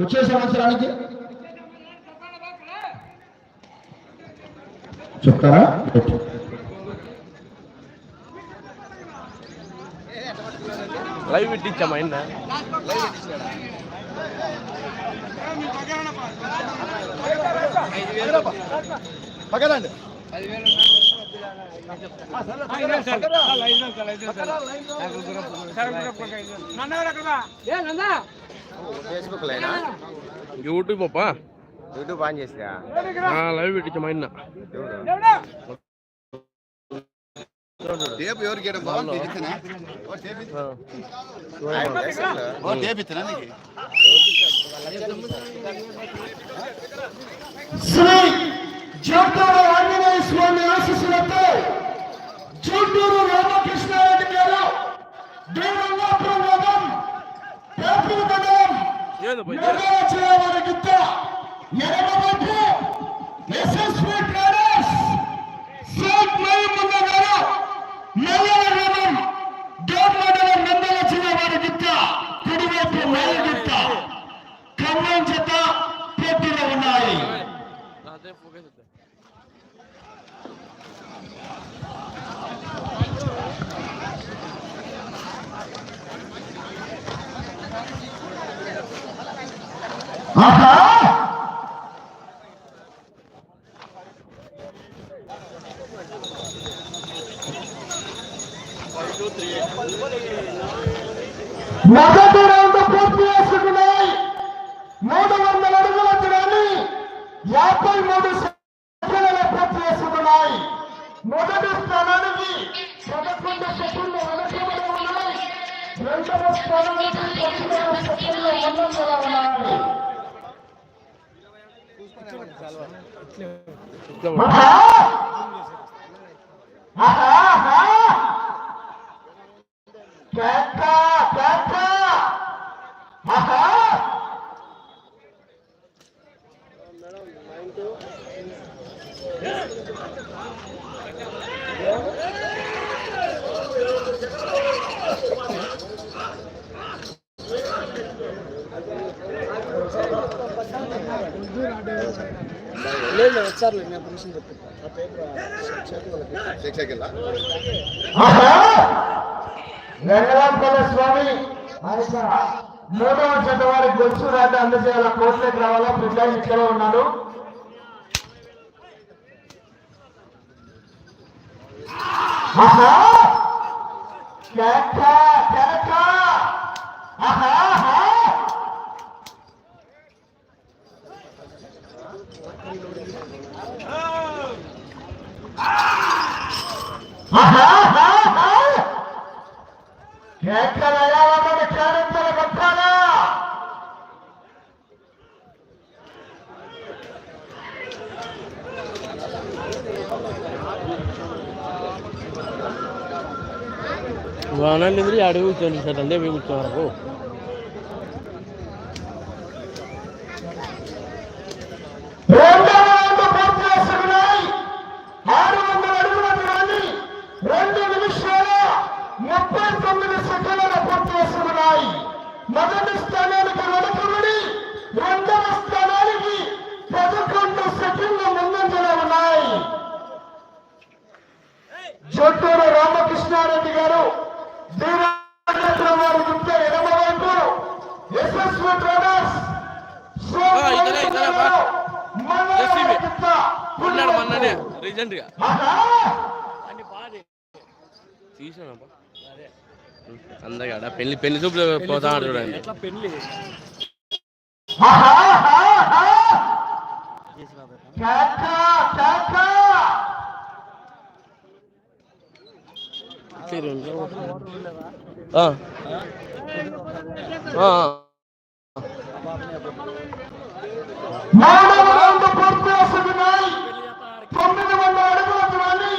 వచ్చే సంవత్సరానికి? చెప్తారా. లైవ్ ఇట్టించామా ఆయన పక్కనండి ఫేస్బుక్ లైనా యూట్యూబ్ అప్పా? యూట్యూబ్ ఆన్ చేసిరా లైవ్ ఇట్టించామా ఆయన టేప్ ఎవరికి ఇవ్వడం బాగుంది తెప్పిస్తున్నా ఓ టేప్ నీకు? శ్రీ ఆంజనేయ స్వామి ఆశీస్సులతో జోటూరు రామకృష్ణారెడ్డి గారు దేవంగాపురం వదం పేపర్ మండలం పోయి నిర్ణయించిన వారి గిత్త ఎడమవైపు ఎస్ఎస్పి ట్రేడర్స్. సౌత్ మహిమున్న గారు నల్లల గ్రామం డోర్ మండలం నిర్ణయించిన వారి గిత్త కుడివైపు మేల గిత్త ఖమ్మం పోటీలో ఉన్నాయి. అదే ఫోకస్ అవుతుంది ఆహా మొదటి రౌండ్ పూర్తి చేసుకున్నాయి మూడు వందల అడుగుల దూరాన్ని యాభై మూడు సెకండ్లలో పూర్తి చేసుకున్నాయి మొదటి స్థానానికి పదకొండు సెకండ్లు వెనకబడి ఉన్నాయి రెండవ స్థానానికి పదిహేను సెకండ్లు ముందంజలో ఉన్నాయి ఆహా! ఆహా! ఆహా! కేక! కేక! ఆహా! శిక్షకెళ్ళా ఆహా! వెంకటాపల్లి స్వామి ఆయన మూడవ జత వారికి గొలుసు రాట అందజేయాల? కోట్లోకి రావాలా? పిల్లలు ఇక్కడే ఉన్నాడు. ఆహా! కేక! కేక! ఆహా! ఆహా! ఆహా! ఆహా! అడుగు కూర్చోండి సార్ అంటే కూర్చోవరకు రెండవ రౌండ్ పూర్తి చేసుకున్నాయి ఆరు వందల అడుగుల దూరాన్ని రెండు నిమిషాల ముప్పై తొమ్మిది సెకండ్ల పూర్తి చేసుకున్నాయి మొదటి స్థానానికి వెనుకబడి రెండవ స్థానానికి పదకొండు సెకండ్ల ముందంజలో ఉన్నాయి జొట్టూరు రామకృష్ణారెడ్డి గారు దీరాజేంద్ర వారి గుప్త ఎడమవైపు ఎస్ఎస్వి ట్రేడర్స్ ఆ, ఇతనే, ఇతనే, బా. జెస్సీబీ. ఉన్నాడు మొన్ననే రీసెంట్గా తీసానప్పా అందగాడ పెళ్ళి పెళ్ళి చూపులు పోతా చూడండి ఆ. ఆ. మూడవ రౌండ్ పూర్తి చేసుకున్నాయి తొమ్మిది వందల అడుగుల దూరాన్ని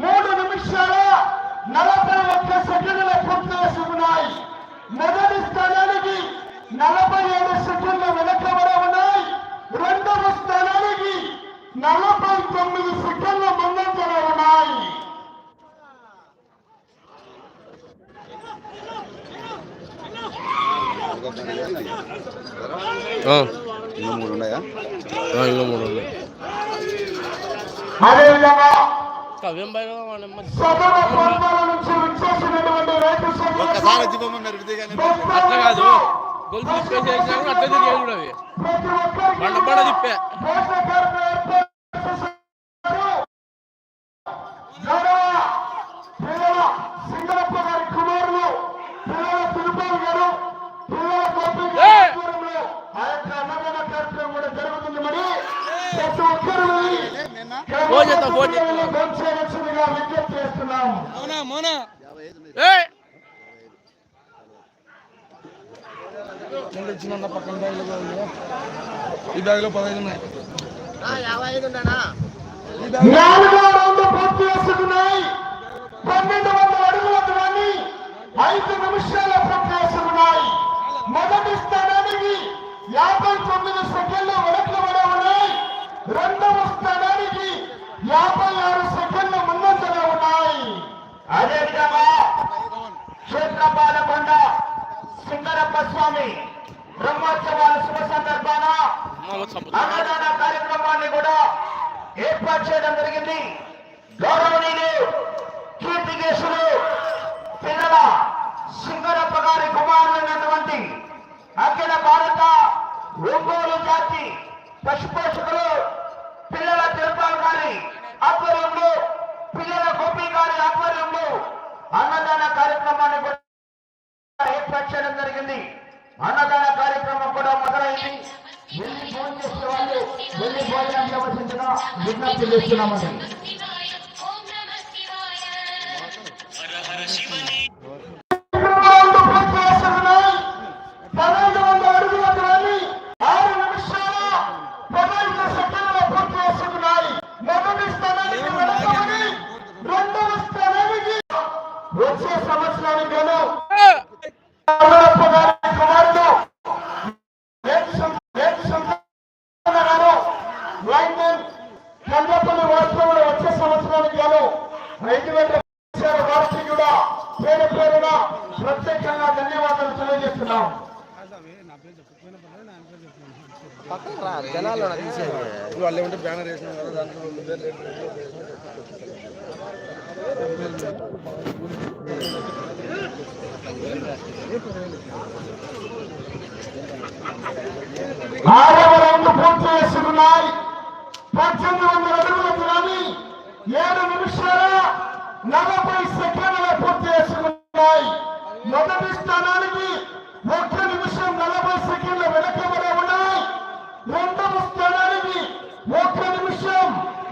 మూడు నిమిషాల నలభై ఒక్క సెకండ్ల పూర్తి చేసుకున్నాయి మొదటి స్థానానికి నలభై ఏడు సెకండ్లు వెనకబడి ఉన్నాయి రెండవ స్థానానికి నలభై తొమ్మిది సెకండ్ల ముందంజలో ఉన్నాయి ఆ, ఇంకా మూడు ఉన్నాయా? ఆ, ఇంకా మూడు ఉన్నాయి. అదేవిధంగా అవేం భయం వాడి నెమ్మది. సదర ప్రాంతాల నుంచి ఫోన్ చేద్దాం, ఫోన్ చేస్తున్నాం ఏయ్! నాలుగో రౌండ్ పూర్తి చేసుకున్నాయి. పన్నెండు వందల అడుగుల దూరాన్ని ఐదు నిమిషాల పూర్తి చేసుకున్నాయి. మొదటి స్థానానికి యాభై తొమ్మిది సెకండ్లు వెనక్కి ఉన్నాయి. రెండవ స్థానానికి యాభై ఆరు సెకండ్లు ముందంజలో ఉన్నాయి అదేవిధంగా క్షేత్రపాలకొండ సింగరప్ప స్వామి బ్రహ్మోత్సవాల శుభ సందర్భాన. అన్నదాన కార్యక్రమాన్ని కూడా ఏర్పాటు చేయడం జరిగింది గౌరవనీయులు కీర్తికేశులు పిల్లల సింగరప్ప గారి కుమారులైనటువంటి అఖిల భారత ఒంగోలు జాతి పశుపోషకులు పిల్లల తిరుపాల్ గారి ఆధ్వర్యంలో పిల్లల గోపి గారి ఆధ్వర్యంలో అన్నదాన కార్యక్రమాన్ని కూడా ఏర్పాటు చేయడం జరిగింది అన్నదాన కార్యక్రమం కూడా మొదలైంది. వెళ్ళి ఫోన్ చేసే వాళ్ళు వెళ్ళి భోజనం చేయవలసిందిగా విజ్ఞప్తి చేస్తున్నామని పక్కన రా జనాలు తీసేది వాళ్ళు ఏమంటే బ్యానర్ వేసిన కదా దాంట్లో ఆరవ రౌండ్ పూర్తి చేసుకున్నాయి పద్దెనిమిది వందల అడుగుల దూరాన్ని ఏడు నిమిషాల నలభై సెకండ్ పూర్తి చేసుకున్నాయి మొదటి స్థానానికి ఒక్క నిమిషం నలభై సెకండ్ల వెనకబడి ఉన్నాయి రెండవ స్థానానికి ఒక్క నిమిషం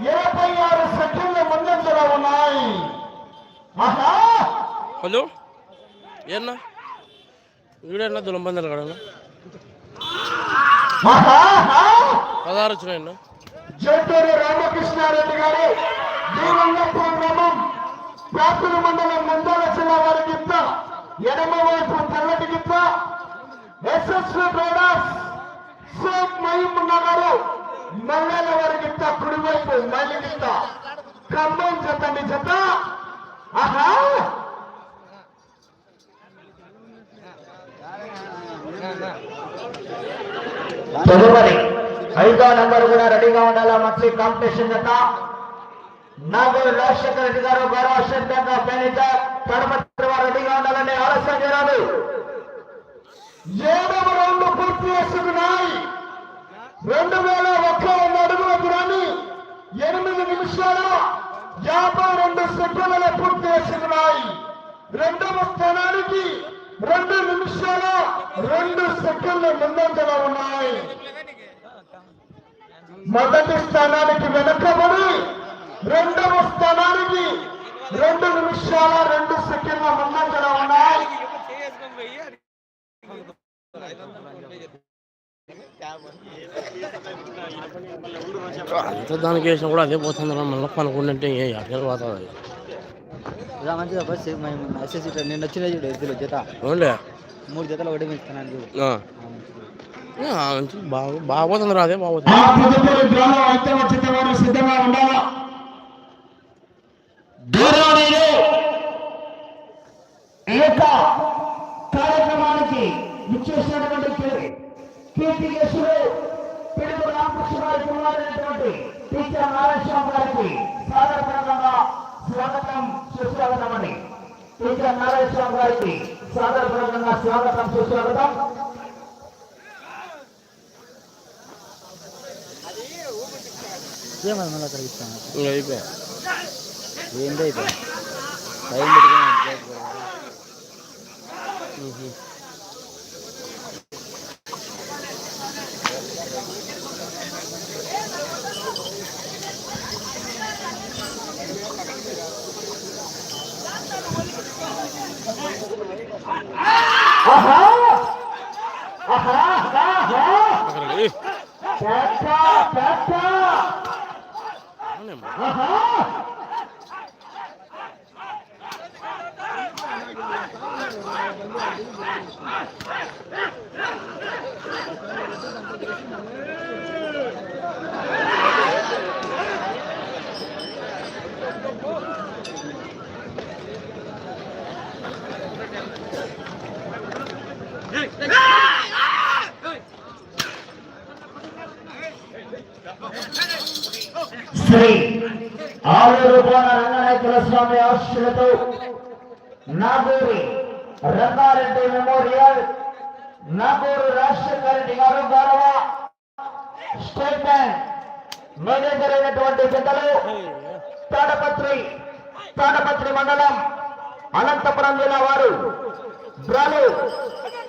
ఇరవై ఆరు సెకండ్ల ముందంజలో ఉన్నాయి ఆహా హలో ఏన్నా? వీడన్నా దులంబందలు ఆహా పదహారు వచ్చినాయన్నా? జట్టూరి రామకృష్ణారెడ్డి గారు దీనంగపురం గ్రామం ప్రాతుల మండలం నంద్యాల జిల్లా వారి గిత్త ఎడమ వైపు తెల్లటి గిత్త ఎస్ఎస్వి బ్రదర్స్ షేక్ మహీమున్నా గారు మల్లెల వారి గిత్త కుడివైపు మైలి గిత్త ఖమ్మం జత మీ జత. ఆహా! తదుపరి ఐదో నంబర్ కూడా రెడీగా ఉండాలా మంచి కాంపిటీషన్ జత. నాగూరు రాజశేఖర రెడ్డి గారు గౌరవ state bank of manager Kadapa వారు రెడీగా ఉండాలని ఆలస్యం చేయాలి ఏడవ రౌండ్ పూర్తి చేసుకున్నాయి. రెండు వేల ఒక్క వంద అడుగుల దూరాన్ని ఎనిమిది నిమిషాల యాభై రెండు సెకండ్లలో పూర్తి చేసుకున్నాయి. రెండవ స్థానానికి రెండు నిమిషాల రెండు సెకండ్ల ముందంజలో ఉన్నాయి. మొదటి స్థానానికి వెనకబడి రెండవ స్థానానికి రెండు నిమిషాల రెండు సెకండ్ల ముందంజలో ఉన్నాయి. అంత దానికి వేసినా కూడా అదే పోతుంది మళ్ళీ పనుకుంటే ఎక్కడ పోతుంది మంచిగా బస్ ఎస్ఎస్సి నిన్న వచ్చిన చూడు ఎద్దులు జత. ఓన్లే మూడు జతలు ఒకటి ఇస్తున్నాను చూడు. ఆ. ఆ, మంచి బాగా బాగా పోతుంది రా అదే బాగుంది ఆ తదుపరి గ్రామం అయితే వచ్చిన వారు సిద్ధంగా ఉండాలా? గౌరవనీయులు ఈ యొక్క కార్యక్రమానికి ఇచ్చేసినటువంటి కీ- కీర్తి కేసులు పిడుగు రామకృష్ణ గారి కుమారుడైనటువంటి టీచర్ నారాయణ గారికి సాధారణంగా స్వాగతం సుస్వాగతం అని టీచర్ నారాయణ స్వామి గారికి సాధారణంగా స్వాగతం సుస్వాగతం. ఏమది మళ్ళీ అక్కడ ఇస్తాను అయిపోయా. టైం పెట్టుకుని ఆహా ఆహా శ్రీ ఆలూరు కోన రంగనాయకుల స్వామి ఆశీస్సులతో నాగూరి రంగారెడ్డి మెమోరియల్ నాగూరు రాజశేఖర రెడ్డి గారు గౌరవ స్టేట్ బ్యాంక్ మేనేజర్ అయినటువంటి పెద్దలు తాడపత్రి తాడపత్రి మండలం అనంతపురం జిల్లా వారు బ్రాలు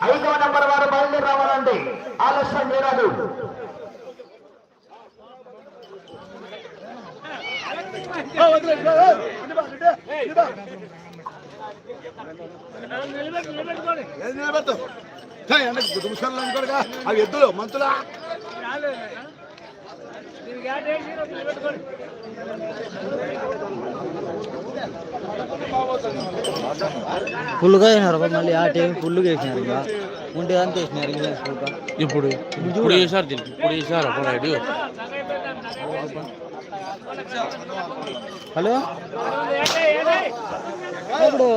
ఐదవ నంబర్ వారు బయలుదేరి రావాలండి. ఆలస్యం చేయరాదు. ఏది నిలబెట్టు దుమ్ముసాలు అనుకోరుగా అవి ఎద్దులు మంతులా ఫుల్గా వేసినారు మళ్ళీ ఆ టైం ఫుల్గా వేసినారు ఇక. ఉంటే అంత వేసినారు ఇప్పుడు ఇప్పుడు వేసారు దీనికి ఇప్పుడు వేసారు అప్పుడు రైడ్ హలో ఇప్పుడు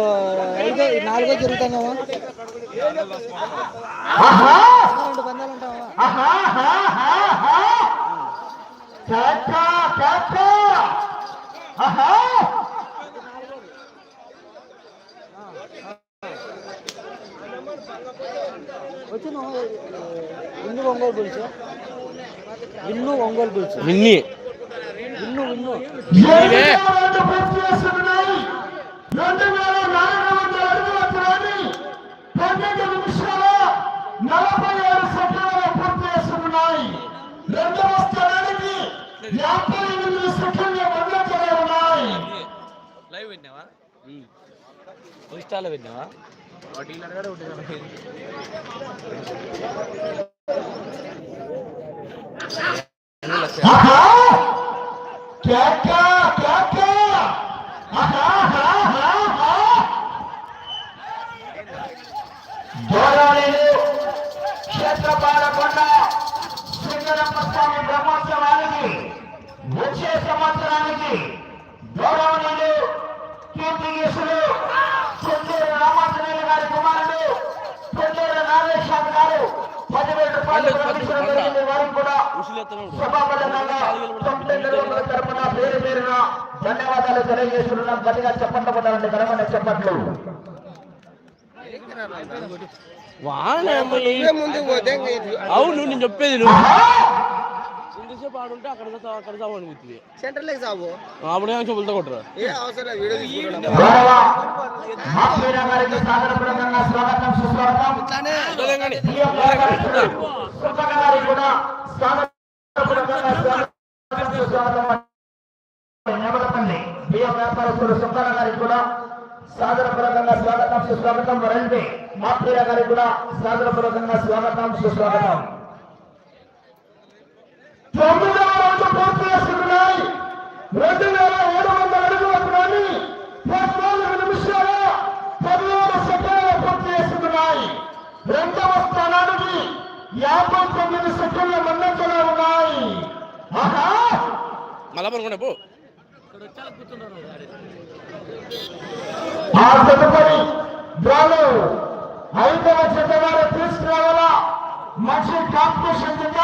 ఐదో నాలుగో జరుగుతున్నావా ఆహా రెండు పందాలు ఉంటామా ఆహా ఆహా వచ్చిన ఇన్ను ఒంగోలు పిలుచు ఇన్ను ఒంగోలు పిలుచు విన్నీ నలభై ఏడు సెకండ్ల పూర్తి చేస్తున్నాయి రెండవ స్థానానికి యాభై ఎనిమిది సెకండ్ల ముందంజలో ఉన్నాయి లైవ్ విన్నావా ఇన్స్టాలో విన్నావా क्या क्या क्या क्या క్యా हा हा हा గౌరవనీయులు క్షేత్రపాలకొండ సింగరమ్మ స్వామి బ్రహ్మోత్సవానికి వచ్చే సంవత్సరానికి గౌరవనీయులు కీర్తిగీసులు ధన్యవాదాలు తెలియజేస్తున్నాం. గట్టిగా చెప్పట్లు. కొట్టాలండి ఘనమైన చెప్పట్లు అవును నేను చెప్పేది నువ్వు ఇంతసేపు ఆడుంటే అక్కడ అక్కడ అప్పుడే కొట్టరా. ఏ అవసరం వీడియో తీసుకుంటున్నాం గౌరవ మాధవీర గారికి సాధారణంగా స్వాగతం సుస్వాగతం. కూడా సాదరపూర్వకంగా స్వాగతం రండి గారికి కూడా సాదరపూర్వకంగా స్వాగతం సుస్వాగతం. తొమ్మిదవ రోజు పూర్తి చేసుకున్నాయి రెండు వేల ఏడు వందల అడుగుల ప్రాణి పద్నాలుగు నిమిషాల పదిహేడు సెకండ్లు పూర్తి చేసుకున్నాయి రెండవ స్థానానికి యాభై తొమ్మిది సెకండ్ల ముందంజలో ఉన్నాయి ఆహా! మళ్ళా పో ఆ తదుపరి డ్రాలో ఐదవ వారు తీసుకురావాలా మంచి కాంపిటీషన్ కింద